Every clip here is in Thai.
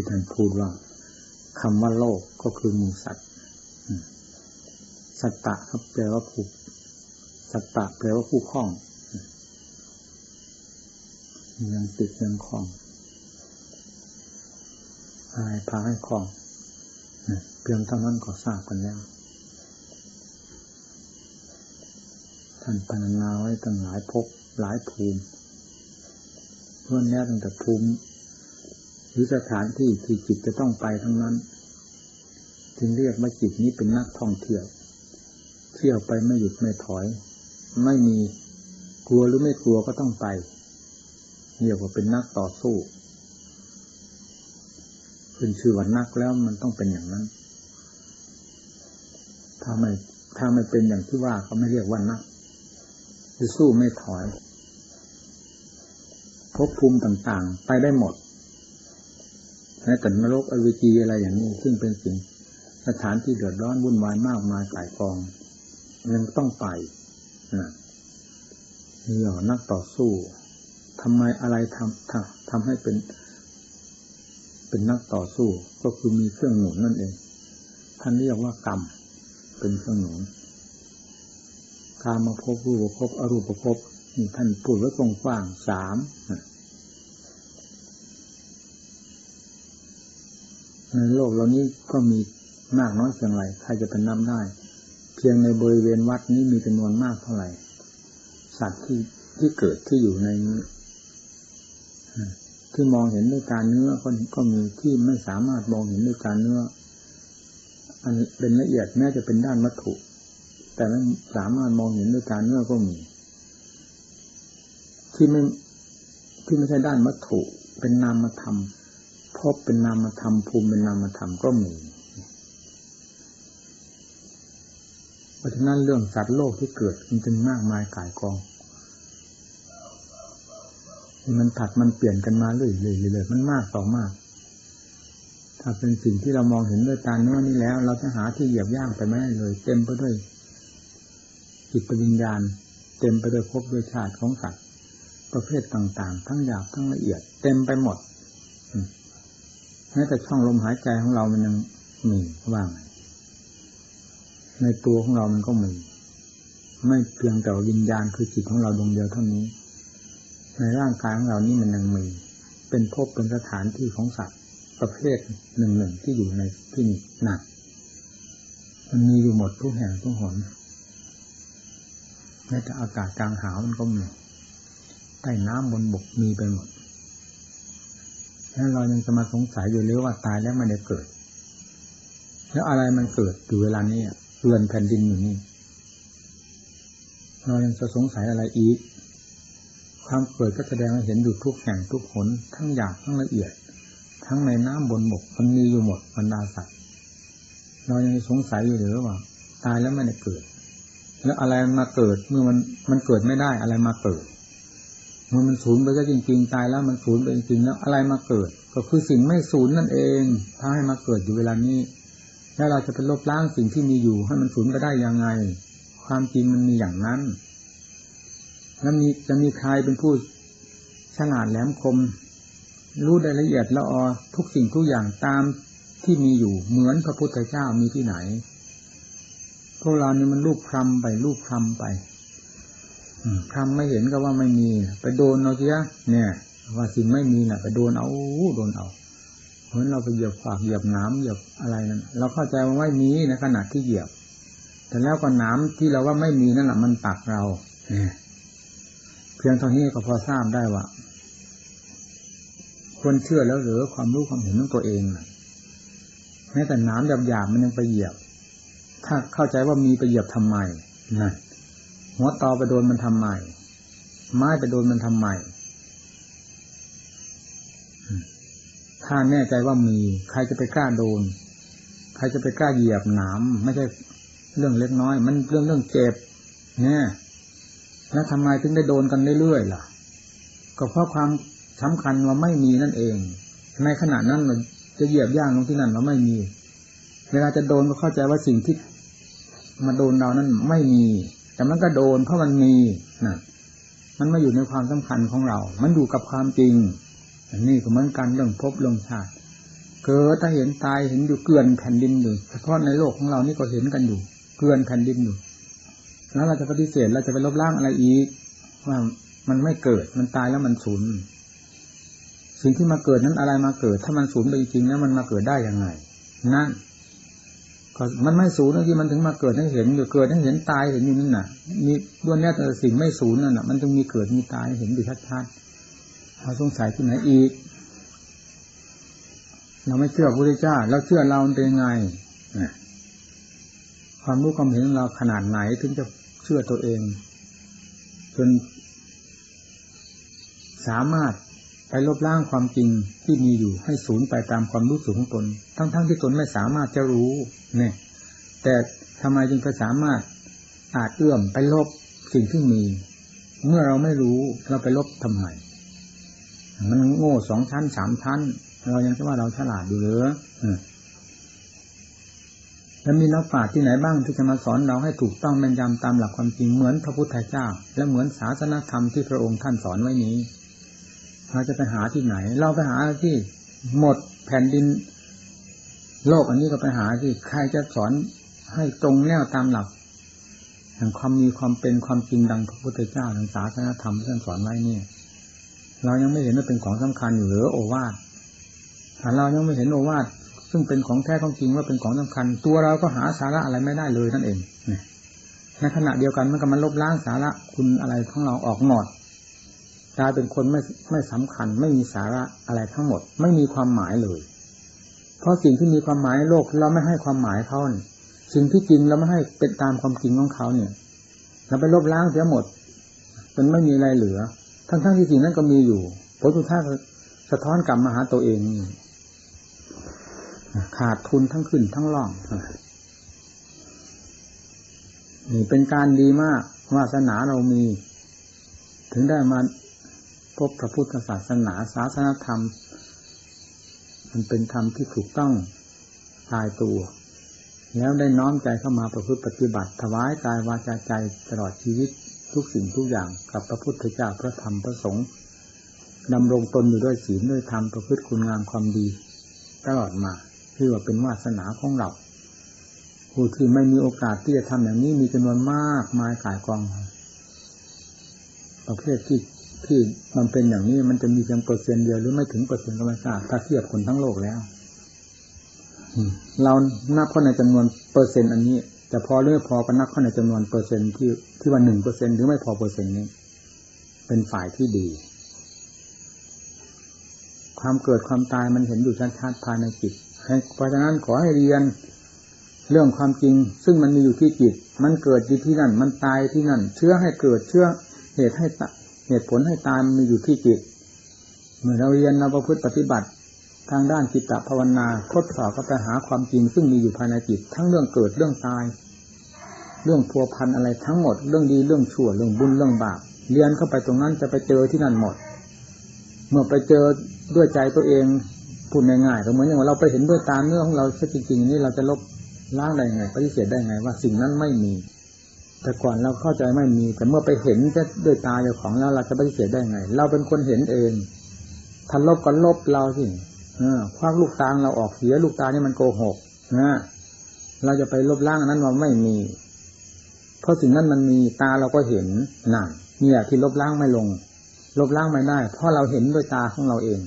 ที่ท่านพูดว่าคำว่าโลกก็คือมูสัตว์สัตตะครับแปลว่าผู้สัตตะแปลว่าผู้คล้องยังติดยังคล้องอะไรพาให้คล้องเพียงเท่านั้นก็ทราบกันแล้วท่านพรรณนาไว้ตั้งหลายภพหลายภูมิเพื่อนแน่ตั้งแต่ภูมิ รือสถานที่ที่จิตจะต้องไปทั้งนั้น จึงเรียกว่าจิตนี้เป็นนักท่องเที่ยว เที่ยวไปไม่หยุดไม่ถอย ไม่มีกลัวหรือไม่กลัวก็ต้องไปเรียกว่าเป็นนักต่อสู้เป็นชื่อว่านักแล้วมันต้องเป็นอย่างนั้น ถ้าไม่ถ้าไม่เป็นอย่างที่ว่าก็ไม่เรียกว่านักจะสู้ไม่ถอยภพภูมิต่างๆ ไปได้หมด ม้แต่นรกอวิจีอะไรอย่างนี้ ซึ่งเป็นสิ่งสถานที่เดือดร้อนวุ่นวายมากมายกายกองยังต้องไปนะนี่หรอนักต่อสู้ทำไมอะไรทำทำทำให้เป็น เป็นนักต่อสู้ ก็คือมีเครื่องหนุนนั่นเอง ท่านเรียกว่ากรรม เป็นเครื่องหนุนการมาพบรูปภพอรูปภพนี่ท่านพูดไว้กว้างสาม ในโลกเรานี้ก็มีมากน้อยเพียงไรใครจะเป็นนับได้ เพียงในบริเวณวัดนี้มีจำนวนมากเท่าไหร่ สัตว์ที่ที่เกิดที่อยู่ในที่มองเห็นด้วยการเนื้อก็ก็มีที่ไม่สามารถมองเห็นด้วยการเนื้อ อันเป็นละเอียดแม้จะเป็นด้านวัตถุ แต่ไม่สามารถมองเห็นด้วยการเนื้อก็มี ที่ไม่ที่ไม่ใช่ด้านวัตถุ เป็นนามธรรม พบเป็นนามธรรมภูมิเป็นนามธรรมก็มีเพราะฉะนั้นเรื่องสัตว์โลกที่เกิดมันจึงมากมายกายกอง มันถัดมันเปลี่ยนกันมาเรื่อยๆมันมากต่อมาก ถ้าเป็นสิ่งที่เรามองเห็นด้วยตาเนื้อนี่แล้ว เราจะหาที่เหยียบย่างไปไม่ได้เลย เต็มไปด้วยจิตวิญญาณ เต็มไปด้วยภพด้วยชาติของสัตว์ประเภทต่างๆ ทั้งหยาบทั้งละเอียด เต็มไปหมด แม้แต่ช่องลมหายใจของเรามันยังมีว่างในตัวของเรามันก็มี ไม่เพียงแต่วิญญาณคือจิตของเราดวงเดียวเท่านี้ ในร่างกายของเรานี่มันยังมี เป็นภพเป็นสถานที่ของสัตว์ประเภทหนึ่งหนึ่งที่อยู่ในที่นี้หนักมันมีอยู่หมดทุกแห่งทุกหนแม้แต่อากาศกลางหาวมันก็มีใต้น้ำบนบกมีไปหมด แล้วเรายังจะมาสงสัยอยู่เลยว่าตายแล้วไม่ได้เกิด แล้วอะไรมันเกิดอยู่เวลานี้เรือนแผ่นดินอยู่นี่ เรายังจะสงสัยอะไรอีก ความเกิดก็แสดงให้เห็นอยู่ทุกแห่งทุกผลทั้งหยาบทั้งละเอียด ทั้งในน้ำบนบกมันมีอยู่หมดบรรดาสัตว์เรายังสงสัยอยู่หรือว่า ตายแล้วไม่ได้เกิด แล้วอะไรมาเกิดเมื่อมันมันเกิดไม่ได้อะไรมาเกิด เมื่อมันสูญไปก็จริงๆตายแล้วมันสูญไปจริงๆแล้วอะไรมาเกิด ก็คือสิ่งไม่สูญนั่นเองถ้าให้มาเกิดอยู่เวลานี้ แล้วเราจะไปลบล้างสิ่งที่มีอยู่ ให้มันสูญไปได้ยังไง ความจริงมันมีอย่างนั้น แล้วมีจะมีใครเป็นผู้ฉลาดแหลมคม รู้ได้ละเอียดละออทุกสิ่งทุกอย่างตามที่มีอยู่เหมือนพระพุทธเจ้ามีที่ไหนพวกเรานี่มันรูปคลำไปรูปคลำไป ทำไม่เห็นก็ว่าไม่มี ไปโดนเอาเสียเนี่ย ว่าสิ่งไม่มีน่ะ ไปโดนเอาโดนเอาเหมือนเราไปเหยียบฝากเหยียบน้ำเหยียบอะไรนั่นเราเข้าใจว่าไม่มีในขณะที่เหยียบ แต่แล้วก็น้ำที่เราว่าไม่มีนั่นแหละมันตักเราเนี่ยเพียงเท่านี้ก็พอทราบได้ว่าควรเชื่อแล้วหรือความรู้ความเห็นของตัวเองแม้แต่น้ำหยาบๆมันยังไปเหยียบ ถ้าเข้าใจว่ามีไปเหยียบทำไมนั่น หัวตอไปโดนมันทำใหม่ไม้ไปโดนมันทำใหม่ถ้าแน่ใจว่ามี ใครจะไปกล้าโดน ใครจะไปกล้าเหยียบหนามไม่ใช่เรื่องเล็กน้อย มันเรื่องเรื่องเจ็บเนี่ยแล้วทำไมถึงได้โดนกันเรื่อยๆล่ะ ก็เพราะความสำคัญว่าไม่มีนั่นเอง ในขณะนั้นมันจะเหยียบย่างลงที่นั่นเราไม่มี เวลาจะโดนก็เข้าใจว่าสิ่งที่มาโดนเรานั้นไม่มี แต่มันก็โดนเพราะมันมีนะมันไม่อยู่ในความสำคัญของเรา มันอยู่กับความจริง อันนี้ก็เหมือนกันเรื่องพบเรื่องชาติ เกิดถ้าเห็นตายเห็นอยู่เกลื่อนแผ่นดินอยู่เฉพาะในโลกของเรานี่ก็เห็นกันอยู่เกลื่อนแผ่นดินอยู่ แล้วเราจะปฏิเสธเราจะไปลบล้างอะไรอีกว่ามันไม่เกิดมันตายแล้วมันสูญสิ่งที่มาเกิดนั้นอะไรมาเกิด ถ้ามันสูญไปจริงแล้วมันมาเกิดได้ยังไง นั่น มันไม่สูญที่มันถึงมาเกิดให้เห็นอยู่เกิดให้เห็นตายเห็นอยู่นั่นน่ะ มีด้วนแน่แต่สิ่งไม่สูญนั่นน่ะมันจึงมีเกิดมีตายเห็นอยู่ชัดๆเราสงสัยที่ไหนอีก เราไม่เชื่อพระพุทธเจ้าเราเชื่อเราเป็นยังไงความรู้ความเห็นเราขนาดไหนถึงจะเชื่อตัวเอง จนสามารถ ไปลบล้างความจริงที่มีอยู่ให้สูญไปตามความรู้สึกของตน ทั้งๆทที่ตนไม่สามารถจะรู้เนี่ย แต่ทำไมจึงก็สามารถอาจเอื้อมไปลบสิ่งที่มี เมื่อเราไม่รู้เราไปลบทำไมมันโง่สองชั้นสามชั้น เรายังจะว่าเราฉลาดอยู่หรือแล้วมีนักปราชญ์ที่ไหนบ้างที่จะมาสอนเราให้ถูกต้องแม่นยำตามหลักความจริงเหมือนพระพุทธเจ้า และเหมือนศาสนธรรมที่พระองค์ท่านสอนไว้นี้ เราจะไปหาที่ไหน เราไปหาที่หมดแผ่นดิน โลกอันนี้ก็ไปหาที่ใครจะสอนให้ตรงแนวตามหลักแห่งความมีความเป็นความจริงดังพระพุทธเจ้าทางศาสนาธรรมที่ท่านสอนไว้เนี่ย เรายังไม่เห็นว่าเป็นของสำคัญอยู่หรือโอวาทถ้าเรายังไม่เห็นโอวาทซึ่งเป็นของแท้ของจริงว่าเป็นของสำคัญ ตัวเราก็หาสาระอะไรไม่ได้เลยนั่นเองในขณะเดียวกันมันก็มันลบล้างสาระคุณอะไรของเราออกหมด กลายเป็นคนไม่ไม่สำคัญ ไม่มีสาระอะไรทั้งหมด ไม่มีความหมายเลย เพราะสิ่งที่มีความหมายโลกเราไม่ให้ความหมายเขาสิ่งที่จริงเราไม่ให้เป็นตามความจริงของเขาเนี่ยเราไปลบล้างเสียหมดมันไม่มีอะไรเหลือ ทั้งๆทที่สิ่งนั้นก็มีอยู่ผลสุดท้ายสะท้อนกลับมาหาตัวเองขาดทุนทั้งขึ้นทั้งล่องนี่เป็นการดีมากวาสนาเรามี ถึงได้มา พบพระพุทธศาสนาศาสนธรรม มันเป็นธรรมที่ถูกต้องตายตัว แล้วได้น้อมใจเข้ามาประพฤติปฏิบัติ ถวายกายวาจาใจตลอดชีวิตทุกสิ่งทุกอย่างกับพระพุทธเจ้าพระธรรมพระสงฆ์ดำรงตนอยู่ด้วยศีลด้วยธรรมประพฤติคุณงามความดี ตลอดมาที่ว่าเป็นวาสนาของเราผู้ที่ไม่มีโอกาสที่จะทำอย่างนี้มีจำนวนมากมายกายกองประเภทที่ ที่มันเป็นอย่างนี้มันจะมีเพียงเปอร์เซ็นต์เดียวหรือไม่ถึงเปอร์เซ็นต์ก็ไม่ทราบถ้าเทียบคนทั้งโลกแล้วเรานับเข้าในจำนวนเปอร์เซ็นต์อันนี้แต่พอหรือไม่พอก็นับเข้าในจำนวนเปอร์เซ็นต์ที่ที่ว่าหนึ่งเปอร์เซ็นหรือไม่พอเปอร์เซ็นต์นี้ เป็นฝ่ายที่ดี ความเกิดความตายมันเห็นอยู่ชัดๆภายในจิตเพราะฉะนั้นขอให้เรียนเรื่องความจริง ซึ่งมันมีอยู่ที่จิต มันเกิดอยู่ที่นั่น มันตายที่นั่น เชื้อให้เกิดเชื้อเหตุให้ เหตุผลให้ตายมีอยู่ที่จิต เมื่อเราเรียนเราประพฤติปฏิบัติ ทางด้านจิตตภาวนาทดสอบก็ไปหาความจริงซึ่งมีอยู่ภายในจิต ทั้งเรื่องเกิดเรื่องตาย เรื่องพัวพันอะไรทั้งหมด เรื่องดีเรื่องชั่วเรื่องบุญเรื่องบาปเรียนเข้าไปตรงนั้นจะไปเจอที่นั่นหมด เมื่อไปเจอด้วยใจตัวเองพูดง่ายๆก็เหมือนอย่างเราไปเห็นด้วยตาเนื้อของเราจริงๆนี่เราจะลบล้างได้ไงปฏิเสธได้ไงว่าสิ่งนั้นไม่มี แต่ก่อนเราเข้าใจไม่มี แต่เมื่อไปเห็นจะด้วยตาเจ้าของแล้วเราจะปฏิเสธได้ไง เราเป็นคนเห็นเองถ้าลบก็ลบเราสิควักลูกตาเราออกเสียลูกตานี่มันโกหกนะเราจะไปลบล้างนั้นว่าไม่มี เพราะสิ่งนั้นมันมีตาเราก็เห็นนั่นเนี่ยที่ลบล้างไม่ลง ลบล้างไม่ได้ เพราะเราเห็นด้วยตาของเราเอง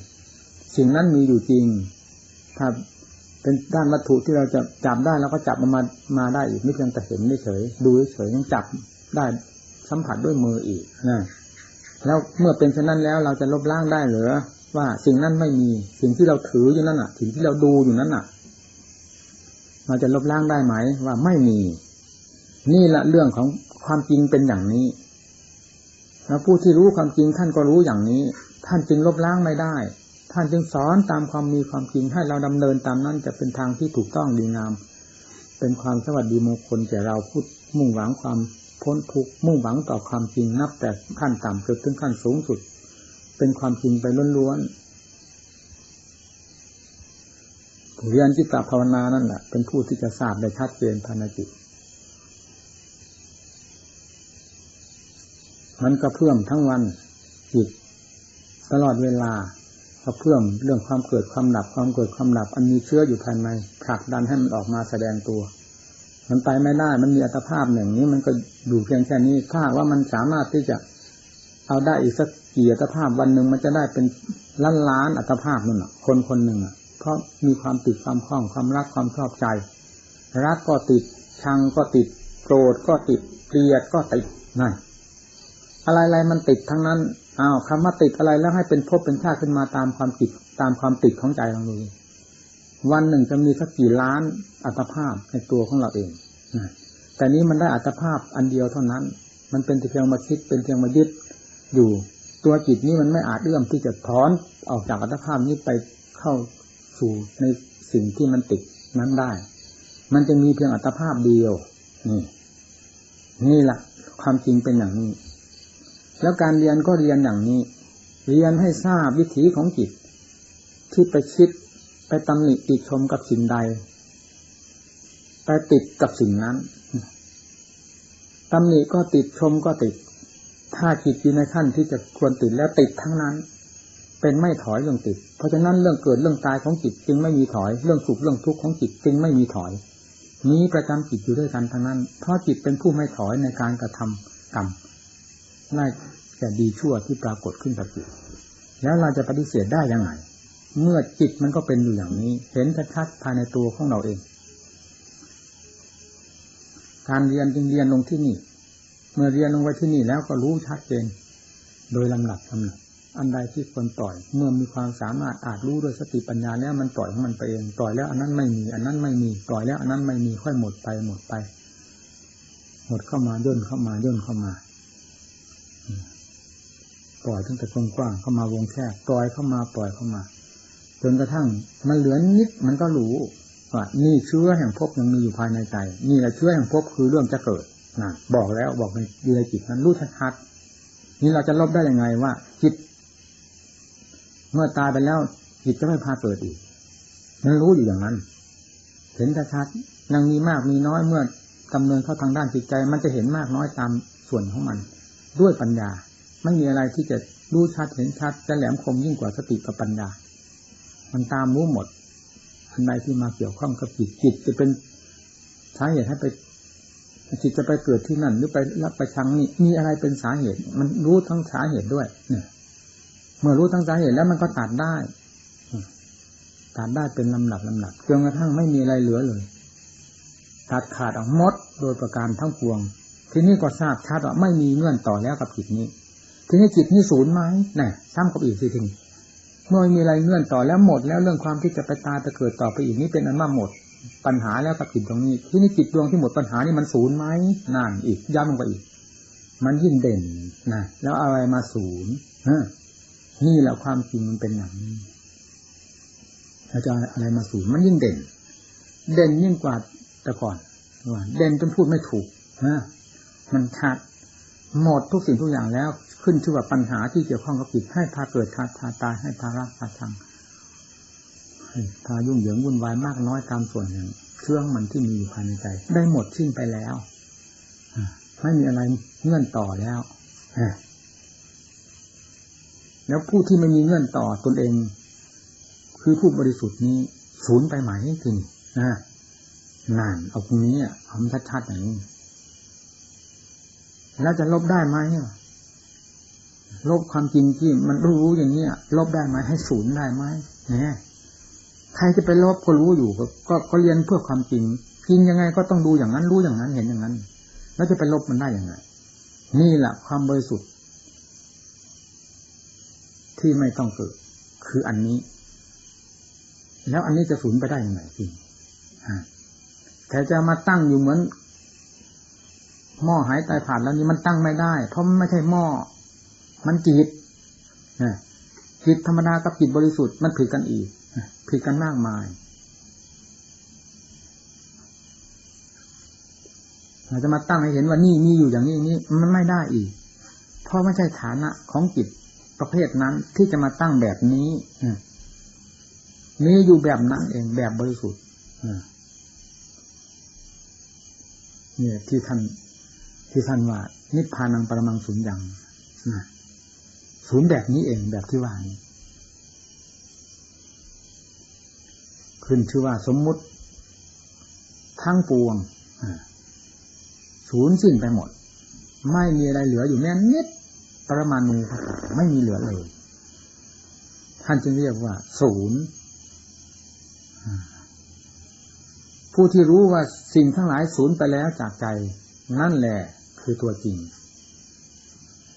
สิ่งนั้นมีอยู่จริงถ้า เป็นด้านวัตถุที่เราจะจับได้เราก็จับมันมามาได้อีกไม่เพียงแต่เห็นเฉยดูเฉยยังจับได้สัมผัสด้วยมืออีกนะแล้วเมื่อเป็นเช่นนั้นแล้วเราจะลบล้างได้หรือว่าสิ่งนั้นไม่มีสิ่งที่เราถืออยู่นั่นอะ สิ่งที่เราดูอยู่นั้นอะ เราจะลบล้างได้ไหม ว่าไม่มี นี่แหละเรื่องของความจริงเป็นอย่างนี้แล้วผู้ที่รู้ความจริงท่านก็รู้อย่างนี้ ท่านจึงลบล้างไม่ได้ ท่านจึงสอนตามความมีความจริงให้เราดำเนินตามนั้นจะเป็นทางที่ถูกต้องดีงาม เป็นความสวัสดีมงคลแก่เราพูดมุ่งหวังความพ้นทุกข์มุ่งหวังต่อความจริงนับแต่ขั้นต่ำจนถึงขั้นสูงสุด เป็นความจริงไปล้วนๆผู้เรียนจิตตภาวนานั่นแหละเป็นผู้ที่จะทราบได้ชัดเจนภายในจิตมันกระเพื่อมทั้งวันจิตตลอดเวลา กระเพื่อมเรื่องความเกิดความดับความเกิดความดับอันมีเชื้ออยู่ภายในผลักดันให้มันออกมาแสดงตัว มันไปไม่ได้มันมีอัตภาพอย่างนี้ มันก็อยู่เพียงแค่นี้ถ้าว่ามันสามารถที่จะเอาได้อีกสักกี่อัตภาพวันหนึ่งมันจะได้เป็นล้านล้านอัตภาพนั่นแหะคนคนหนึ่งอะเพราะมีความติดความคล้องความรักความชอบใจ รักก็ติดชังก็ติดโกรธก็ติดเกลียดก็ติดนั่น อะไรๆมันติดทั้งนั้นอ้าวคำว่าติดอะไรแล้วให้เป็นภพเป็นชาติขึ้นมาตามความติดตามความติดของใจเราดูวันหนึ่งจะมีสักกี่ล้านอัตภาพในตัวของเราเองแต่นี้มันได้อัตภาพอันเดียวเท่านั้น มันเป็นเพียงมาคิดเป็นเพียงมายึดอยู่ ตัวจิตนี้มันไม่อาจเอื้อมที่จะถอนออกจากอัตภาพนี้ไปเข้าสู่ในสิ่งที่มันติดนั้นได้ มันจะมีเพียงอัตภาพเดียว นี่ นี่แหละความจริงเป็นอย่างนี้ แล้วการเรียนก็เรียนอย่างนี้ เรียนให้ทราบวิถีของจิต ที่ไปคิดไปตำหนิติชมกับสิ่งใด ไปติดกับสิ่งนั้นตำหนิก็ติดชมก็ติด ถ้าจิตอยู่ในขั้นที่จะควรติดแล้วติดทั้งนั้น เป็นไม่ถอยเรื่องติด เพราะฉะนั้นเรื่องเกิดเรื่องตายของจิตจึงไม่มีถอย เรื่องสุขเรื่องทุกข์ของจิตจึงไม่มีถอยนี้ประจำจิตอยู่ด้วยกันทั้งนั้น เพราะจิตเป็นผู้ไม่ถอยในการกระทำกรรม ได้แต่ดีชั่วที่ปรากฏขึ้นกับจิตแล้วเราจะปฏิเสธได้ยังไง เมื่อจิตมันก็เป็นอยู่อย่างนี้ เห็นชัดๆภายในตัวของเราเอง การเรียนจึงเรียนลงที่นี่ เมื่อเรียนลงไว้ที่นี่แล้วก็รู้ชัดเจน โดยลำดับลำดับอันใดที่ควรปล่อย เมื่อมีความสามารถอาจรู้ด้วยสติปัญญาแล้วมันปล่อยของมันไปเองปล่อยแล้วอันนั้นไม่มี อันนั้นไม่มีปล่อยแล้วอันนั้นไม่มีค่อยหมดไปหมดไป หมดเข้ามาย่นเข้ามาย่นเข้ามา ปล่อยตั้งแต่กว้างเข้ามาวงแคบปล่อยเข้ามาปล่อยเข้ามา จนกระทั่งมันเหลือนิดมันก็รู้ว่านี่เชื้อแห่งภพยังมีอยู่ภายในใจ นี่แหละเชื้อแห่งภพคือเรื่องจะเกิดนะบอกแล้วบอกในอยู่ในจิตนั้นรู้ชัดๆนี่เราจะลบได้ยังไงว่าจิต เมื่อตายไปแล้วจิตจะไม่พาเกิดอีกมันรู้อยู่อย่างนั้น เห็นชัดๆยังมีมากมีน้อยเมื่อดำเนินเข้าทางด้านจิตใจ มันจะเห็นมากน้อยตามส่วนของมัน ด้วยปัญญา ไม่มีอะไรที่จะรู้ชัดเห็นชัดจะแหลมคมยิ่งกว่าสติกับปัญญา มันตามรู้หมด อันใดที่มาเกี่ยวข้องกับจิตจิตจะเป็นสาเหตุให้ไปจิตจะไปเกิดที่นั่นหรือไปรับไปชังนี่มีอะไรเป็นสาเหตุ มันรู้ทั้งสาเหตุด้วยเนี่ยเมื่อรู้ทั้งสาเหตุแล้วมันก็ตัดได้ตัดได้เป็นลำดับลำดับจนกระทั่งไม่มีอะไรเหลือเลยตัดขาดออกมดโดยประการทั้งปวง ทีนี้ก็ทราบชัดว่าไม่มีเงื่อนต่อแล้วกับจิตนี้ ทีนี้จิตนี่ศูนย์ไหมนี่ซ้ำกับอีกทีถึงเมื่อมีอะไรเงื่อนต่อแล้วหมดแล้วเรื่องความที่จะไปตายไปเกิดต่อไปอีกนี้เป็นอันว่าหมด ปัญหาแล้วกับจิตตรงนี้ ที่นี่จิตดวงที่หมดปัญหานี่มันศูนย์ไหมนั่นอีกย้ำลงไปอีก มันยิ่งเด่นนะแล้วอะไรมาศูนย์นี่แหละความจริงมันเป็นอย่างนี้เราจะอะไรมาศูนย์มันยิ่งเด่น เด่นยิ่งกว่าแต่ก่อนเด่นจนพูดไม่ถูกนะมันชัดหมดทุกสิ่งทุกอย่างแล้ว ขึ้นชื่อว่าปัญหาที่เกี่ยวข้องกับจิตให้พาเกิดพาทาตายให้พารักพาชังพายุ่งเหยิงวุ่นวายมากน้อยตามส่วนหนึ่งเครื่องมันที่มีอยู่ภายในใจ ได้หมดสิ้นไปแล้วไม่มีอะไรเงื่อนต่อแล้วแล้วผู้ที่ไม่มีเงื่อนต่อตนเอง คือผู้บริสุทธิ์นี้ศูนย์ไปไหมจริงนะนานเอาตรงนี้ทำชัดๆอย่างนี้แล้วจะลบได้ไหม ลบความจริงที่มันรู้อย่างเนี้ยลบได้ไหมให้ศูนย์ได้ไหมเนี่ยใครจะไปลบก็รู้อยู่ก็ก็เรียนเพื่อความจริงจริงยังไงก็ต้องดูอย่างนั้นรู้อย่างนั้นเห็นอย่างนั้น แล้วจะไปลบมันได้ยังไงนี่แหละความบริสุทธิ์ ที่ไม่ต้องเกิด คืออันนี้ แล้วอันนี้จะสูญไปได้ยังไงจริงแต่จะมาตั้งอยู่เหมือนหม้อหายตายผ่านแล้วนี้มันตั้งไม่ได้ เพราะไม่ใช่หม้อ มันจิตจิตธรรมดากับจิตบริสุทธิ์มันผิดกันอีกผิดกันมากมายเราจะมาตั้งให้เห็นว่านี่มีอยู่อย่างนี้นี้มันไม่ได้อีก เพราะไม่ใช่ฐานะของจิตประเภทนั้นที่จะมาตั้งแบบนี้มีอยู่แบบนั้นเองแบบบริสุทธิ์เนี่ยที่ท่านที่ท่านว่านิพพานังปรมังสุญญ์อย่างนะ ศูนย์แบบนี้เองแบบที่ว่านี้ ขึ้นชื่อว่าสมมุติทั้งปวงศูนย์สิ้นไปหมด ไม่มีอะไรเหลืออยู่แม้นิดประมาณูไม่มีเหลือเลย ท่านจึงเรียกว่า ศูนย์ผู้ที่รู้ว่าสิ่งทั้งหลายศูนย์ไปแล้วจากใจ นั่นแหละคือตัวจริง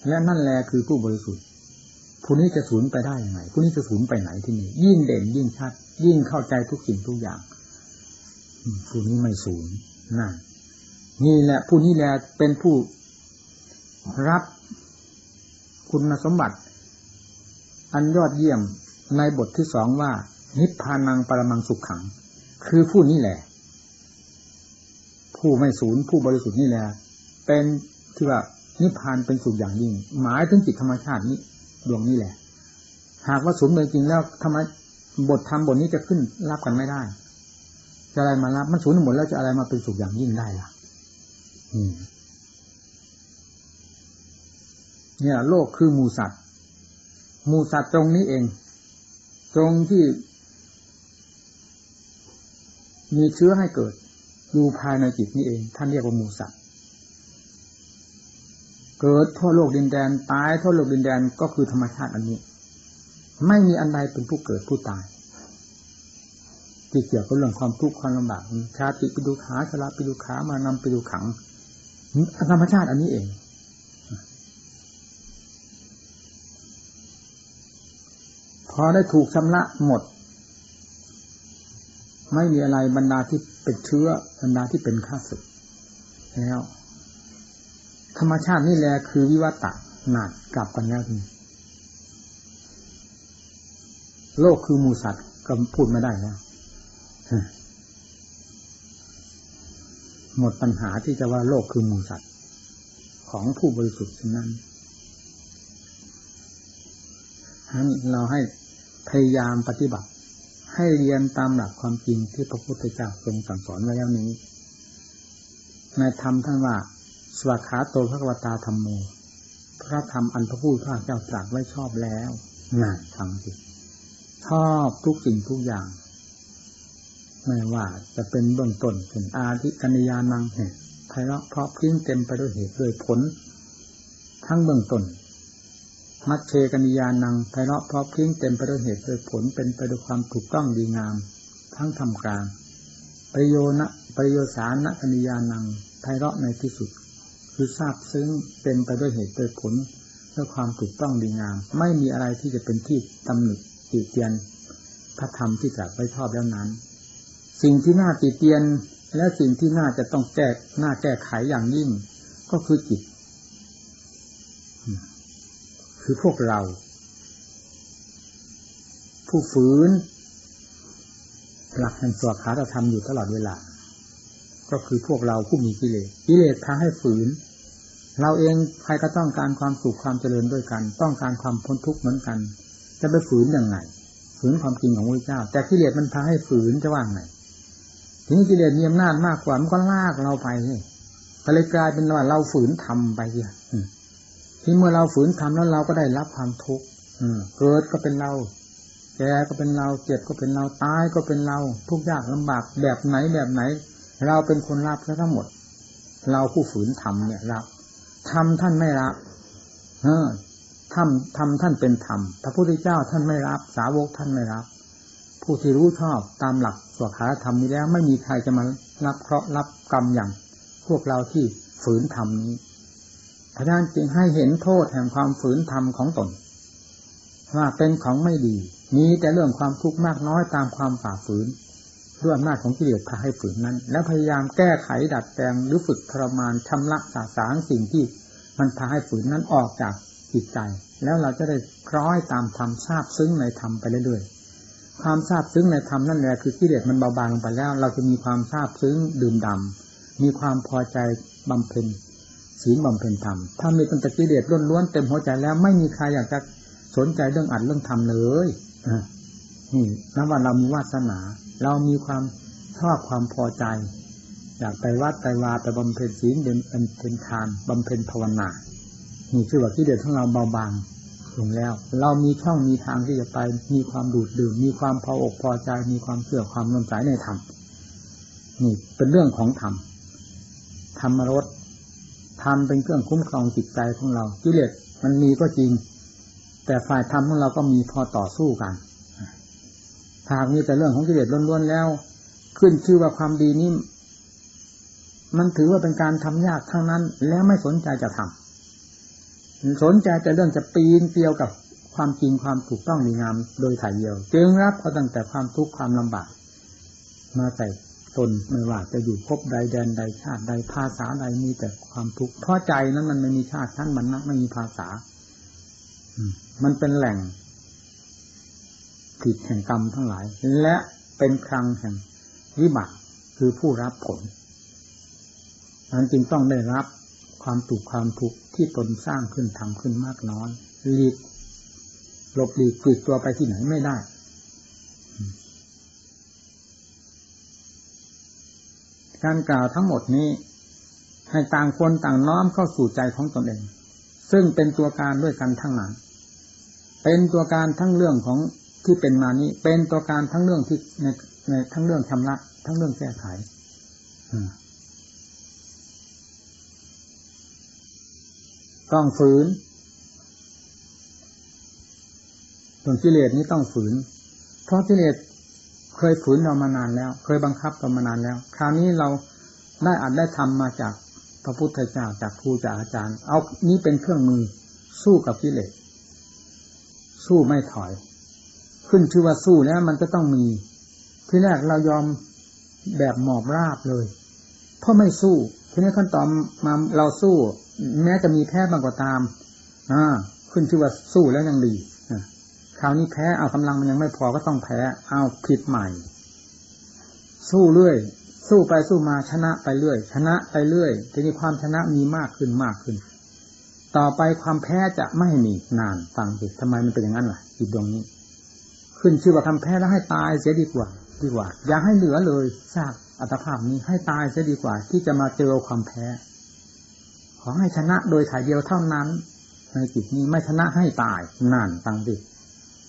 และนั่นแหละคือผู้บริสุทธิ์ ผู้นี้จะศูนย์ไปได้ยังไงผู้นี้จะศูนย์ไปไหนที่นี่ยิ่งเด่นยิ่งชัด ยิ่งเข้าใจทุกสิ่งทุกอย่างผู้นี้ไม่ศูนย์นั่นนี่แหละ ผู้นี้แหละเป็นผู้รับคุณสมบัติ อันยอดเยี่ยมในบทที่สองว่า นิพพานังปรมังสุขขัง คือผู้นี้แหละ ผู้ไม่ศูนย์ผู้บริสุทธิ์นี่แหละเป็นที่ว่านิพพานเป็นสุขอย่างยิ่ง หมายถึงจิตธรรมชาตินี้ ดวงนี้แหละ หากว่าศูนย์เป็นจริงแล้วทำไมบทธรรมบทนี้จะขึ้นรับกันไม่ได้ จะอะไรมารับมันศูนย์หมดแล้วจะอะไรมาเป็นสุขอย่างยิ่งได้ล่ะเนี่ย โลกคือมูสัตว์มูสัตว์ตรงนี้เอง ตรงที่ มีเชื้อให้เกิดอยู่ภายในจิตนี้เอง ท่านเรียกว่ามูสัตว์ เกิดทั่วโลกดินแดนตายทั่วโลกดินแดนก็คือธรรมชาติอันนี้ ไม่มีอันใดเป็นผู้เกิดผู้ตายที่เกี่ยวกับเรื่องความทุกข์ความลำบากชาติปิดูขาชราปิดูขามานำไปดูขังธรรมชาติอันนี้เอง พอได้ถูกชำระหมด ไม่มีอะไรบรรดาที่เป็นเชื้อบรรดาที่เป็นข้าศึกแล้ว ธรรมชาตินี่แหละคือวิวัตะหนักกลับกันแล้วทีโลกคือมูสัตว์ก็พูดไม่ได้แล้วหมดปัญหาที่จะว่าโลกคือมูสัตว์ของผู้บริสุทธิ์นั้นนั้นเราให้พยายามปฏิบัติ ให้เรียนตามหลักความจริงที่พระพุทธเจ้าทรงสั่งสอนไว้แล้วนี้ในธรรมท่านว่า สวขาโตพระกวตาธรรมโม พระธรรมอันพระผู้พระเจ้าตรัสไว้ชอบแล้วนั่นฟังสิชอบทุกสิ่งทุกอย่าง ไม่ว่าจะเป็นเบื้องต้นเป็นอาทิกัญญานังเหตุไพเราะเพราะพิ้งเต็มไปด้วยเหตุด้วยผล ทั้งเบื้องต้นมัชเชกัญญานังไพเราะเพราะพิ้งเต็มไปด้วยเหตุด้วยผลเป็นไปด้วยความถูกต้องดีงาม ทั้งทำกลางประโยนะประโยสานะกัญญานังไพเราะในที่สุด คือทราบซึ้งเป็นไปด้วยเหตุด้วยผลด้วยความถูกต้องดีงาม ไม่มีอะไรที่จะเป็นที่ตำหนิติเตียนพระธรรมที่ตรัสไว้ชอบแล้วนั้น สิ่งที่น่าติเตียนและสิ่งที่น่าจะต้องแก้น่าแก้ไขอย่างยิ่ง ก็คือจิต คือพวกเรา ผู้ฝืน หลักแห่งสวขาธรรมอยู่ตลอดเวลา ก็คือพวกเราผู้มีกิเลสกิเลสพาให้ฝืน เราเองใครก็ต้องการความสุขความเจริญด้วยกัน ต้องการความพ้นทุกข์เหมือนกัน จะไปฝืนยังไงฝืนความจริงของพระเจ้า แต่กิเลสมันพาให้ฝืนจะว่างไงทีนี้กิเลสมีอำนาจมากกว่ามันก็ลากเราไปก็เลยกลายเป็นว่าเราฝืนทำไปเสียที่เมื่อเราฝืนทำแล้วเราก็ได้รับความทุกข์เกิดก็เป็นเราแก่ก็เป็นเราเจ็บก็เป็นเราตายก็เป็นเรา ทุกยากลำบากแบบไหนแบบไหน เราเป็นคนรับทั้งหมด เราผู้ฝืนทำเนี่ยรับธรรมท่านไม่รับ เออธรรมธรรมท่านเป็นธรรมพระพุทธเจ้าท่านไม่รับ สาวกท่านไม่รับ ผู้ที่รู้ชอบตามหลักสวขาธรรมนี้แล้ว ไม่มีใครจะมารับเคราะห์รับกรรมอย่าง พวกเราที่ฝืนธรรมนี้พระนั้นจึงให้เห็นโทษแห่งความฝืนธรรมของตนว่าเป็นของไม่ดี มีแต่เรื่องความทุกข์มากน้อยตามความฝ่าฝืน ด้วยอำนาจของกิเลสพาให้ฝืนนั้น แล้วพยายามแก้ไขดัดแปลงหรือฝึกทรมานชำระสาสางสิ่งที่มันพาให้ฝืนนั้นออกจากจิตใจ แล้วเราจะได้คล้อยตามธรรมทราบซึ้งในธรรมไปเรื่อยๆความทราบซึ้งในธรรมนั่นแหละคือกิเลสมันเบาบางลงไปแล้ว เราจะมีความทราบซึ้งดื่มดำมีความพอใจบำเพ็ญศีลบำเพ็ญธรรมถ้ามีตั้งแต่กิเลสล้วนๆเต็มหัวใจแล้วไม่มีใครอยากจะสนใจเรื่องอัดเรื่องทำเลยนี่นับว่าเรามีวาสนา เรามีความชอบความพอใจ อยากไปวัดไปวาไปบำเพ็ญศีลเป็นเป็นทานบำเพ็ญภาวนานี่คือว่าที่เด็ดของเราเบาบางลงแล้ว เรามีช่องมีทางที่จะไป มีความดูดดื่ม มีความพออกพอใจ มีความเชื่อความนำสายในธรรมนี่เป็นเรื่องของธรรมธรรมรสธรรมเป็นเครื่องคุ้มครองจิตใจของเรากิเลสมันมีก็จริง แต่ฝ่ายธรรมของเราก็มีพอต่อสู้กัน หากมีแต่เรื่องของกิเลสล้วนๆแล้ว ขึ้นชื่อว่าความดีนี้มันถือว่าเป็นการทำยากทั้งนั้น แล้วไม่สนใจจะทำสนใจแต่เรื่องจะปีนเกี่ยวกับความจริงความถูกต้องดีงามโดยถ่ายเดียว จึงรับเขาตั้งแต่ความทุกข์ความลำบาก มาใส่ตนไม่ว่าจะอยู่พบใดแดนใดชาติใดภาษาใดมีแต่ความทุกข์เพราะใจนั้นมันไม่มีชาติท่านมันนักไม่มีภาษา มันเป็นแหล่ง ผิดแห่งกรรมทั้งหลาย และเป็นครังแห่งวิบัติคือผู้รับผลนั้นจึงต้องได้รับความถูกความทุกข์ที่ตนสร้างขึ้นทำขึ้นมากน้อยหลีกหลบหลีกปลีกตัวไปที่ไหนไม่ได้ การกล่าวทั้งหมดนี้ ให้ต่างคนต่างน้อมเข้าสู่ใจของตนเอง ซึ่งเป็นตัวการด้วยกันทั้งนั้นเป็นตัวการทั้งเรื่องของ ที่เป็นมานี้ เป็นตัวการทั้งเรื่องที่ในในทั้งเรื่องชำระ ทั้งเรื่องแก้ไขต้องฝืนส่วนกิเลสนี้ต้องฝืน เพราะกิเลสเคยฝืนเรามานานแล้ว เคยบังคับเรามานานแล้ว คราวนี้เราได้อัดได้ทำมาจากพระพุทธเจ้าจากครูจากอาจารย์ เอานี้เป็นเครื่องมือสู้กับกิเลสสู้ไม่ถอย ขึ้นชื่อว่าสู้แล้วมันจะต้องมี ที่แรกเรายอมแบบหมอบราบเลย เพราะไม่สู้ทีนี้ขั้นตอนมาเราสู้ แม้จะมีแพ้บางก็ตามอ่าขึ้นชื่อว่าสู้แล้วยังดีคราวนี้แพ้เอากำลังมันยังไม่พอก็ต้องแพ้เอาผิดใหม่ สู้เรื่อย สู้ไปสู้มาชนะไปเรื่อย ชนะไปเรื่อยทีนี้ความชนะมีมากขึ้นมากขึ้น ต่อไปความแพ้จะไม่มีนานฟังสิทำไมมันเป็นอย่างนั้นล่ะจิตดวงนี้ ขึ้นชื่อว่าทำแพ้แล้วให้ตายเสียดีกว่า ดีกว่า อย่าให้เหลือเลยซากอัตภาพนี้ให้ตายเสียดีกว่า ที่จะมาเจอความแพ้ ขอให้ชนะโดยถ่ายเดียวเท่านั้น ในจิตนี้ไม่ชนะให้ตายนั่นตังดิ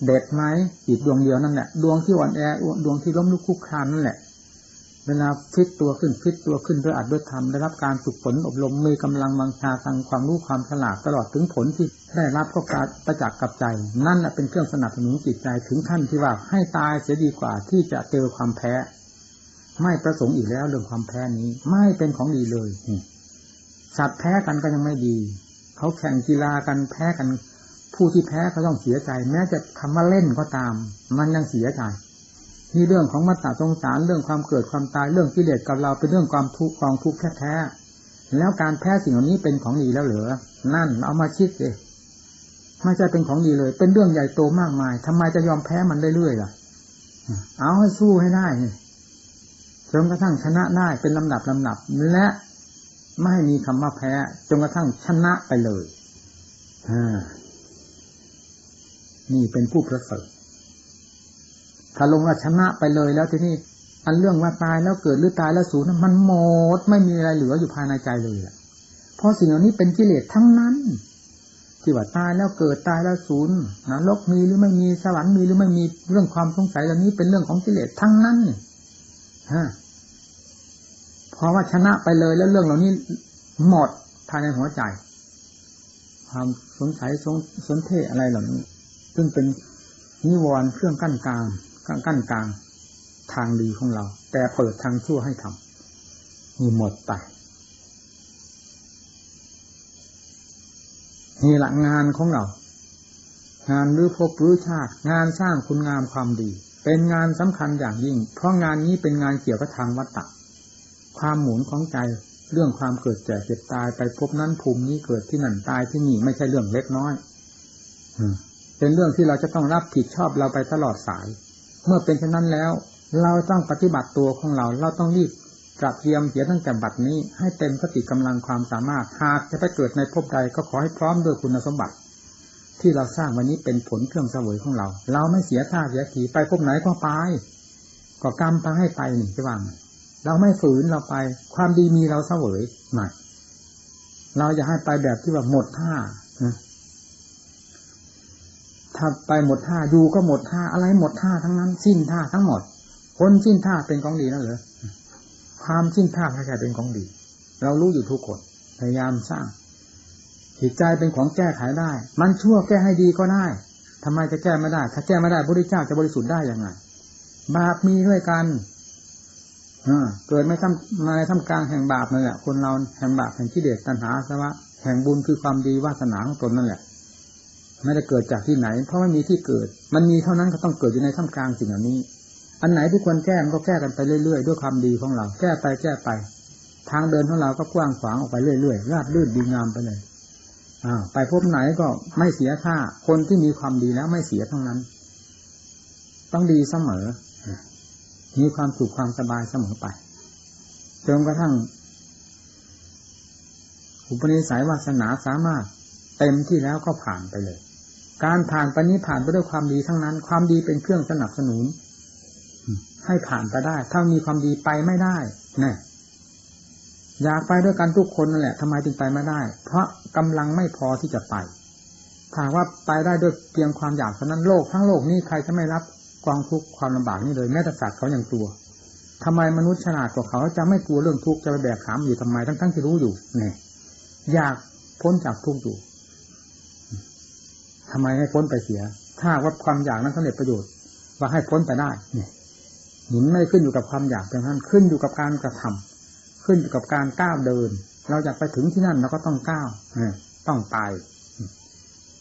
เด็ดไหมจิตดวงเดียวนั่นแหละดวงที่อ่อนแอดวงที่ล้มลุกคุกคานนั่นแหละ เวลาฟิตตัวขึ้นฟิตตัวขึ้นด้วยอัดด้วยธรรมได้รับการฝึกฝนอบรมมือกำลังบังชาทางความรู้ความฉลาดตลอดถึงผลที่ได้รับก็การประจักษ์กับใจ นั่นเป็นเครื่องสนับสนุนจิตใจถึงขั้นที่ว่าให้ตายเสียดีกว่าที่จะเจอความแพ้ ไม่ประสงค์อีกแล้วเรื่องความแพ้นี้ ไม่เป็นของดีเลยสัตว์แพ้กันก็ยังไม่ดี เขาแข่งกีฬากันแพ้กัน ผู้ที่แพ้เขาต้องเสียใจ แม้จะคำว่าเล่นก็ตาม มันยังเสียใจ นี่เรื่องของมัตตาสงสารเรื่องความเกิดความตายเรื่องกิเลสกับเราเป็นเรื่องความทุกข์กองทุกข์แท้ๆแล้วการแพ้สิ่งเหล่านี้เป็นของดีแล้วเหรอนั่นเอามาคิดเลยไม่ใช่เป็นของดีเลย เป็นเรื่องใหญ่โตมากมายทำไมจะยอมแพ้มันเรื่อยๆล่ะ เอาให้สู้ให้ได้จนกระทั่งชนะได้เป็นลำดับลำดับ และไม่มีคำว่าแพ้จนกระทั่งชนะไปเลยนี่เป็นผู้ประเสริฐ ถ้าลงว่าชนะไปเลยแล้วทีนี้อันเรื่องว่าตายแล้วเกิดหรือตายแล้วสูญมันหมดไม่มีอะไรเหลืออยู่ภายในใจเลยอะเพราะสิ่งเหล่านี้เป็นกิเลสทั้งนั้นที่ว่าตายแล้วเกิดตายแล้วสูญนรกมีหรือไม่มีสวรรค์มีหรือไม่มีเรื่องความสงสัยเหล่านี้เป็นเรื่องของกิเลสทั้งนั้นฮะพราะว่าชนะไปเลยแล้วเรื่องเหล่านี้หมดภายในหัวใจ ความสงสัยสงสนเทอะไรเหล่านี้ ซึ่งเป็นนิวรณ์เครื่องกั้นกลาง กั้นกลางทางดีของเรา แต่เปิดทางชั่วให้ทำมีหมดไปนี่หละงานของเรา งานหรือพบหรือชาติ งานสร้างคุณงามความดี เป็นงานสำคัญอย่างยิ่ง เพราะงานนี้เป็นงานเกี่ยวกับทางวัตตะ ความหมุนของใจเรื่องความเกิดแก่เจ็บตายไปพบนั้นภูมินี้เกิดที่นั่นตายที่นี่ไม่ใช่เรื่องเล็กน้อยเป็นเรื่องที่เราจะต้องรับผิดชอบเราไปตลอดสาย เมื่อเป็นเช่นนั้นแล้ว เราต้องปฏิบัติตัวของเรา เราต้องรีบกระเทียมเสียตั้งแต่บัดนี้ ให้เต็มสติกำลังความสามารถ หากจะไปเกิดในภพใดก็ขอให้พร้อมด้วยคุณสมบัติ ที่เราสร้างวันนี้เป็นผลเครื่องเสวยของเรา เราไม่เสียท่าเสียทีไปพบไหนก็ไปก็กรรมพาให้ไปนี่จะว่างเราไม่ฝืนเราไป ความดีมีเราเสวยหน่อยเราจะให้ไปแบบที่ว่าหมดท่า ถ้าไปหมดท่าอยู่ก็หมดท่าอะไรหมดท่าทั้งนั้น สิ้นท่าทั้งหมดคนสิ้นท่าเป็นของดีแล้วเหรอความสิ้นท่าแค่เป็นของดี เรารู้อยู่ทุกคนพยายามสร้างจิตใจเป็นของแก้ไขได้ มันชั่วแก้ให้ดีก็ได้ทำไมจะแก้ไม่ได้ ถ้าแก้ไม่ได้พระพุทธเจ้าจะบริสุทธิ์ได้ยังไงบาปมีด้วยกันเกิดไม่ทำมาในทำกลางแห่งบาปนั่นแหละคนเราแห่งบาปแห่งกิเลสตัณหาสวะแห่งบุญคือความดีวาสนาของตนนั่นแหละ ไม่ได้เกิดจากที่ไหน เพราะไม่มีที่เกิด มันมีเท่านั้นก็ต้องเกิดอยู่ในท่ามกลางสิ่งเหล่านี้ อันไหนที่ควรแก้มันก็แก้กันไปเรื่อยๆ ด้วยความดีของเรา แก้ไปแก้ไป ทางเดินของเราก็กว้างขวางออกไปเรื่อยๆ ราบรื่นดีงามไปเลยอ่าไปพบไหนก็ไม่เสียค่า คนที่มีความดีแล้วไม่เสียทั้งนั้น ต้องดีเสมอ มีความสุขความสบายเสมอไปจนกระทั่ง อุปนิสัยวาสนาสามารถเต็มที่แล้วก็ผ่านไปเลย การผ่านไปนี้ผ่านไปด้วยความดีทั้งนั้น ความดีเป็นเครื่องสนับสนุน ให้ผ่านไปได้ ถ้ามีความดีไปไม่ได้นะอยากไปด้วยกันทุกคนนั่นแหละทำไมจึงไปไม่ได้ เพราะกำลังไม่พอที่จะไปถ้าว่าไปได้ด้วยเพียงความอยากเท่านั้นโลกทั้งโลกนี้ใครจะไม่รับกองทุกข์ความลำบากนี้เลยแม้แต่สัตว์เขาอย่างตัวทำไมมนุษย์ฉลาดกว่าเขาจะไม่กลัวเรื่องทุกข์จะไปแบกขามอยู่ทำไมทั้งทั้งที่รู้อยู่เนี่ยอยากพ้นจากทุกข์อยู่ ทำไมให้พ้นไปเสีย ถ้าว่าความอยากนั้นสำเร็จประโยชน์ว่าให้พ้นไปได้เนี่ยหินไม่ขึ้นอยู่กับความอยากเพียงนั้นขึ้นอยู่กับการกระทำขึ้นอยู่กับการก้าวเดิน เราอยากไปถึงที่นั่นเราก็ต้องก้าวต้องไป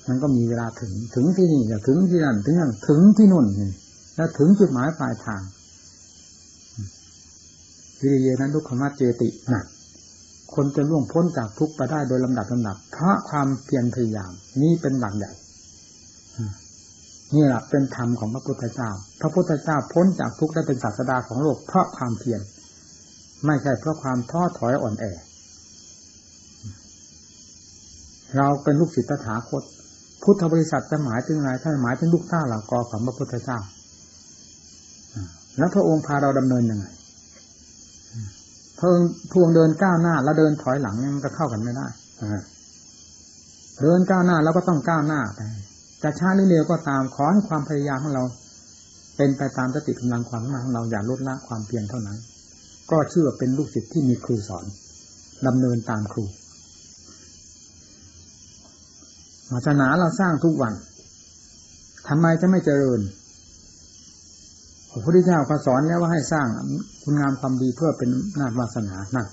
มันก็มีเวลาถึงถึงที่นี่จะถึงที่นั่นถึงนั่นถึงที่นู่นแล้วถึงจุดหมายปลายทางวิริยนั้นทุกขมาเจติหนักคนจะล่วงพ้นจากทุกข์ไปได้โดยลำดับลำดับเพราะความเพียรพยายาม นี่เป็นหลักใหญ่ นี่แหละเป็นธรรมของพระพุทธเจ้า พระพุทธเจ้าพ้นจากทุกข์ได้เป็นศาสดาของโลกเพราะความเพียรไม่ใช่เพราะความท้อถอยอ่อนแอ เราเป็นลูกศิษย์ตถาคต พุทธบริษัทจะหมายถึงอะไรท่านหมายถึงลูกท่าเหล่ากอของพระพุทธเจ้า แล้วพระองค์พาเราดำเนินยังไงพระองค์พวงเดินก้าวหน้า แล้วเดินถอยหลังมันก็เข้ากันไม่ได้เดินก้าวหน้าแล้วก็ต้องก้าวหน้าไป จะช้าหรือเร็วก็ตามขอให้ความพยายามของเรา เป็นไปตามสติกำลังความของเราอย่าลดละความเพียรเท่านั้น ก็ชื่อว่าเป็นลูกศิษย์ที่มีครูสอนดำเนินตามครูศาสนาเราสร้างทุกวันทำไมจะไม่เจริญพระพุทธเจ้าก็สอนแล้วว่าให้สร้างคุณงามความดีเพื่อเป็นนาจวาสนานั่น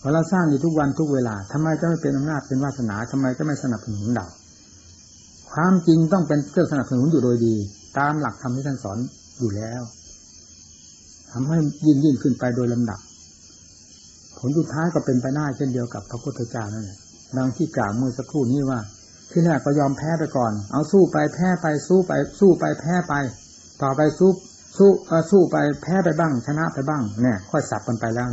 พอเราสร้างอยู่ทุกวันทุกเวลาทำไมจะไม่เป็นอำนาจเป็นวาสนาทำไมจะไม่สนับสนุนเรา ความจริงต้องเป็นเครื่องสนับสนุนอยู่โดยดี ตามหลักธรรมที่ท่านสอนอยู่แล้วทำให้ยิ่งยิ่งขึ้นไปโดยลำดับ ผลสุดท้ายก็เป็นไปได้เช่นเดียวกับพระพุทธเจ้านั่นแหละดังที่กล่าวเมื่อสักครู่นี้ว่า ที่แรกก็ยอมแพ้ไปก่อน เอาสู้ไปแพ้ไปสู้ไป สู้ไปแพ้ไป ต่อไปสู้สู้สู้ไปแพ้ไปบ้าง ชนะไปบ้างเนี่ยค่อยสับกันไปแล้ว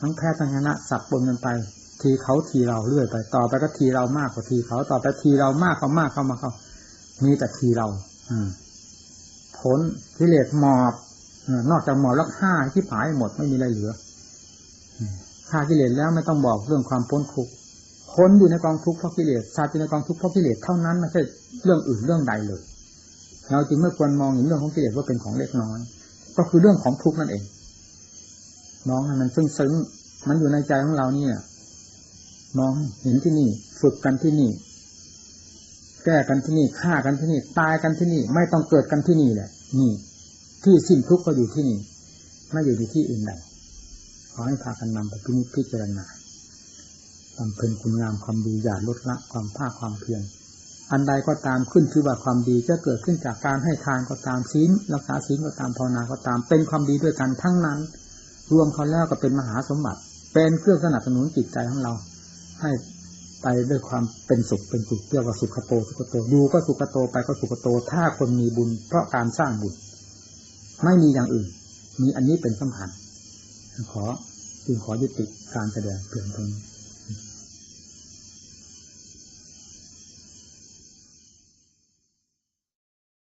ทั้งแพ้ทั้งชนะสับปนกันไป ทีเขาทีเราเรื่อยไป ต่อไปก็ทีเรามากกว่าทีเขา ต่อไปทีเรามากเขามากเข้ามาเขามีแต่ทีเรา อืผลกิเลสหมอบนอกจากหมอบแล้วฆ่าที่ผายหมดไม่มีอะไรเหลือฆ่ากิเลสแล้วไม่ต้องบอกเรื่องความพ้นทุกข์คนอยู่ในกองทุกข์เพราะกิเลสชาติในกองทุกข์เพราะกิเลสเท่านั้นไม่ใช่เรื่องอื่นเรื่องใดเลย เราจึงไม่ควรมองเห็นเรื่องของกิเลสว่าเป็นของเล็กน้อย ก็คือเรื่องของทุกข์นั่นเองมองมันซึ้งซึ้งมันอยู่ในใจของเราเนี่ย มองเห็นที่นี่ ฝึกกันที่นี่ แก้กันที่นี่ฆ่ากันที่นี่ ตายกันที่นี่ ไม่ต้องเกิดกันที่นี่แหละ นี่ ที่สิ้นทุกข์ก็อยู่ที่นี่ ไม่อยู่ที่ที่อื่นใดขอให้พากันนำไปพิจารณาทำเพ็ญคุณงามความดีอย่าลดละความภาคความเพียรอันใดก็ตามขึ้นชื่อว่าความดีจะเกิดขึ้นจากการให้ทานก็ตามศีลรักษาศีลก็ตามภาวนาก็ตาม เป็นความดีด้วยกันทั้งนั้น รวมเขาแล้วก็เป็นมหาสมบัติ เป็นเครื่องสนับสนุนจิตใจของเรา ให้ไปด้วยความเป็นสุขเป็นสุขเรียกว่าสุขโตสุขโตดูก็สุขโตไปก็สุขโต ถ้าคนมีบุญ เพราะการสร้างบุญ ไม่มีอย่างอื่น มีอันนี้เป็นสำคัญขอจึงขอยุติการแสดงเพียงเท่านี้